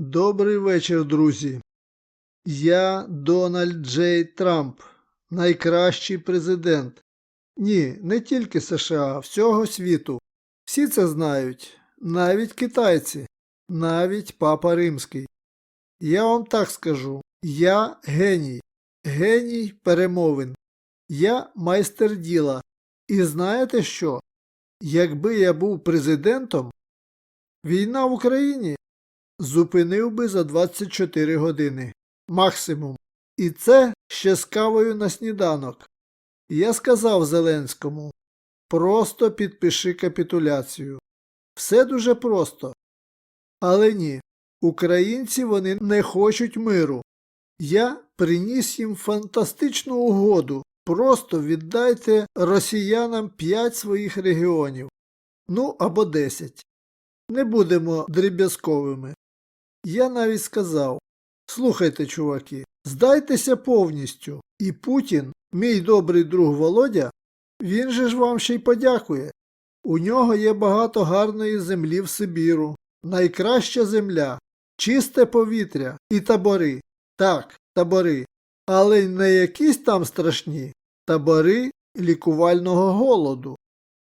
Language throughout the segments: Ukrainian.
Добрий вечір, друзі. Я Дональд Джей Трамп, найкращий президент. Ні, не тільки США, всього світу. Всі це знають, навіть китайці, навіть папа римський. Я вам так скажу: я геній, геній перемовин. Я майстер діла. І знаєте що? Якби я був президентом, війна в Україні зупинив би за 24 години. Максимум. І це ще з кавою на сніданок. Я сказав Зеленському просто підпиши капітуляцію. Все дуже просто. Але ні, українці вони не хочуть миру. Я приніс їм фантастичну угоду. Просто віддайте росіянам 5 своїх регіонів. Ну або 10. Не будемо дріб'язковими. Я навіть сказав Слухайте, чуваки, здайтеся повністю, і Путін, мій добрий друг Володя, він же ж вам ще й подякує. У нього є багато гарної землі в Сибіру, найкраща земля, чисте повітря і табори. Так, табори. Але не якісь там страшні табори лікувального голоду.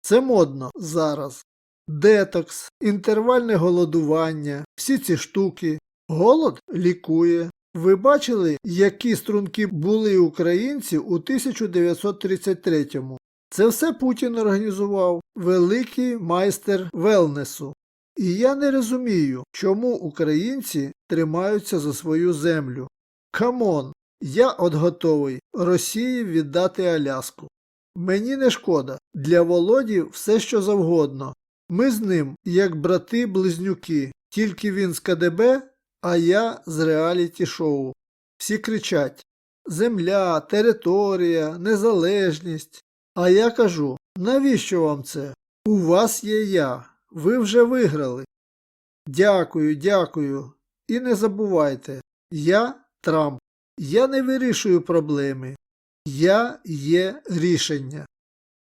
Це модно зараз. Детокс, інтервальне голодування, всі ці штуки. Голод лікує. Ви бачили, які струнки були українці у 1933-му? Це все Путін організував, великий майстер велнесу. І я не розумію, чому українці тримаються за свою землю. Камон, я от готовий Росії віддати Аляску. Мені не шкода, для Володі все що завгодно. Ми з ним, як брати-близнюки, тільки він з КДБ, а я з реаліті шоу. Всі кричать Земля, територія, незалежність. А я кажу, навіщо вам це? У вас є я. Ви вже виграли. Дякую, дякую. І не забувайте, я Трамп. Я не вирішую проблеми. Я є рішення.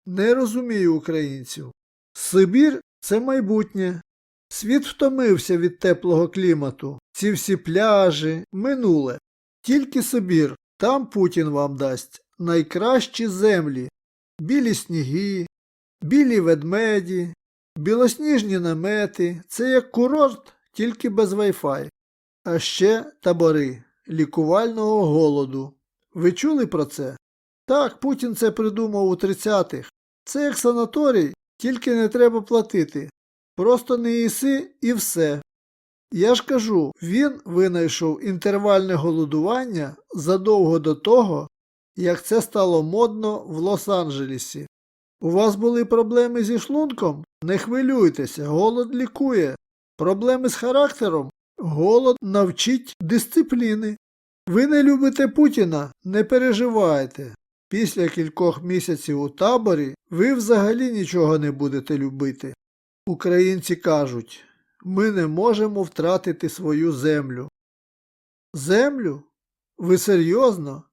Не розумію українців. Сибір це майбутнє. Світ втомився від теплого клімату. Ці всі пляжі, минуле. Тільки Сибір, там Путін вам дасть найкращі землі, білі сніги, білі ведмеді, білосніжні намети. Це як курорт, тільки без вайфай. А ще табори лікувального голоду. Ви чули про це? Так, Путін це придумав у 30-х. Це як санаторій, тільки не треба платити. Просто не їси і все. Я ж кажу, він винайшов інтервальне голодування задовго до того, як це стало модно в Лос-Анджелесі. У вас були проблеми зі шлунком? Не хвилюйтеся, голод лікує. Проблеми з характером? Голод навчить дисципліни. Ви не любите Путіна? Не переживайте. Після кількох місяців у таборі ви взагалі нічого не будете любити. Українці кажуть, ми не можемо втратити свою землю. Землю? Ви серйозно?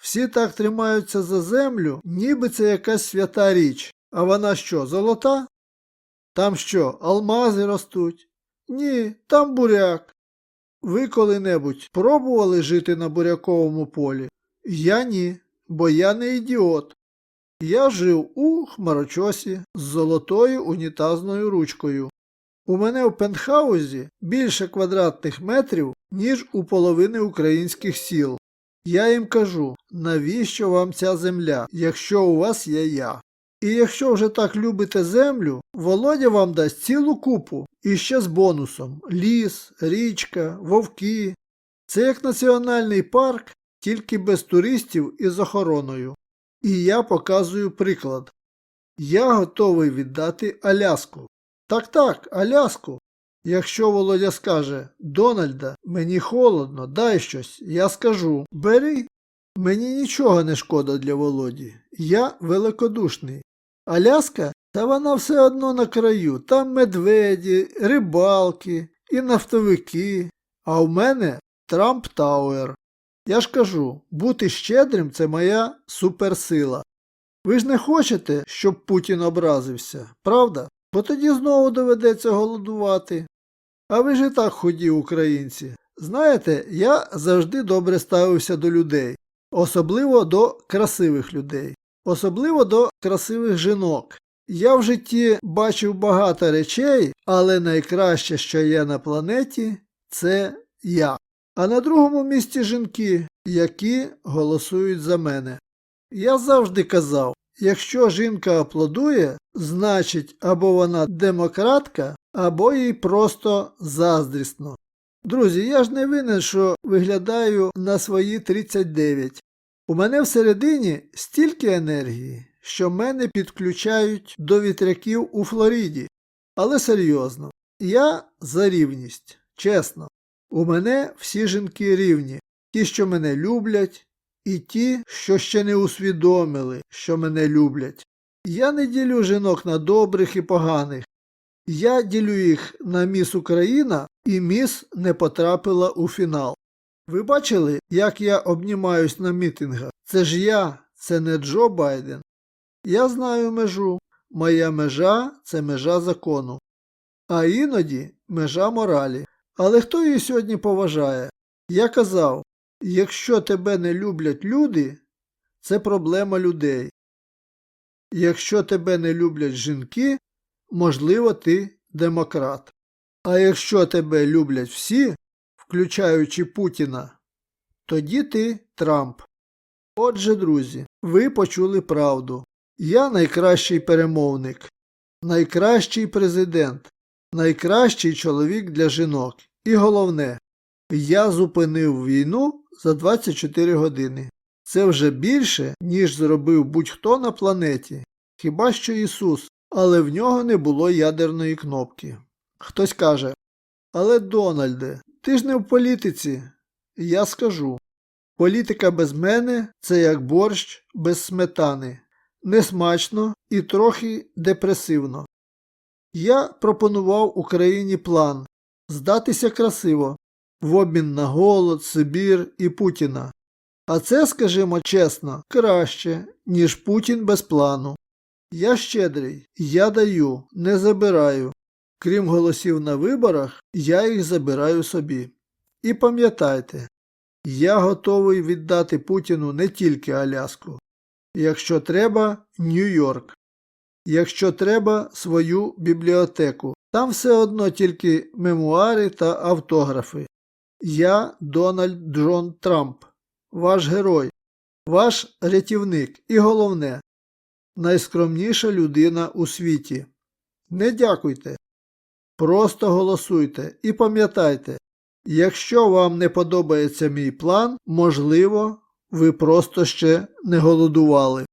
Всі так тримаються за землю, ніби це якась свята річ. А вона що, золота? Там що, алмази ростуть? Ні, там буряк. Ви коли-небудь пробували жити на буряковому полі? Я ні, бо я не ідіот. Я жив у хмарочосі з золотою унітазною ручкою. У мене в пентхаузі більше квадратних метрів, ніж у половини українських сіл. Я їм кажу, навіщо вам ця земля, якщо у вас є я? І якщо вже так любите землю, Володя вам дасть цілу купу і ще з бонусом ліс, річка, вовки. Це як національний парк, тільки без туристів і з охороною. І я показую приклад. Я готовий віддати Аляску. Так так, Аляску. Якщо Володя скаже Дональда, мені холодно, дай щось, я скажу бери. Мені нічого не шкода для Володі. Я великодушний. Аляска, та вона все одно на краю. Там медведі, рибалки і нафтовики. А в мене Трамп Тауер. Я ж кажу, бути щедрим це моя суперсила. Ви ж не хочете, щоб Путін образився, правда? Бо тоді знову доведеться голодувати. А ви ж і так худі українці. Знаєте, я завжди добре ставився до людей, особливо до красивих людей, особливо до красивих жінок. Я в житті бачив багато речей, але найкраще, що є на планеті, це я. А на другому місці жінки, які голосують за мене. Я завжди казав, якщо жінка аплодує, значить або вона демократка, або їй просто заздрісно. Друзі, я ж не винен, що виглядаю на свої 39. У мене всередині стільки енергії, що мене підключають до вітряків у Флориді. Але серйозно, я за рівність, чесно. У мене всі жінки рівні, ті, що мене люблять, і ті, що ще не усвідомили, що мене люблять. Я не ділю жінок на добрих і поганих. Я ділю їх на міс Україна, і міс не потрапила у фінал. Ви бачили, як я обнімаюсь на мітингах? Це ж я, це не Джо Байден. Я знаю межу. Моя межа це межа закону. А іноді межа моралі. Але хто її сьогодні поважає? Я казав, якщо тебе не люблять люди, це проблема людей. Якщо тебе не люблять жінки, можливо, ти демократ. А якщо тебе люблять всі, включаючи Путіна, тоді ти Трамп. Отже, друзі, ви почули правду. Я найкращий перемовник, найкращий президент, найкращий чоловік для жінок. І головне, я зупинив війну за 24 години. Це вже більше, ніж зробив будь-хто на планеті. Хіба що Ісус, але в нього не було ядерної кнопки. Хтось каже, але Дональде, ти ж не в політиці. Я скажу. Політика без мене це як борщ без сметани. Несмачно і трохи депресивно. Я пропонував Україні план здатися красиво в обмін на голод, Сибір і Путіна. А це, скажімо чесно, краще, ніж Путін без плану. Я щедрий, я даю, не забираю. Крім голосів на виборах, я їх забираю собі. І пам'ятайте, я готовий віддати Путіну не тільки Аляску. Якщо треба, Нью-Йорк. Якщо треба, свою бібліотеку. Там все одно тільки мемуари та автографи. Я Дональд Джон Трамп, ваш герой, ваш рятівник і головне, найскромніша людина у світі. Не дякуйте. Просто голосуйте і пам'ятайте, якщо вам не подобається мій план, можливо, ви просто ще не голодували.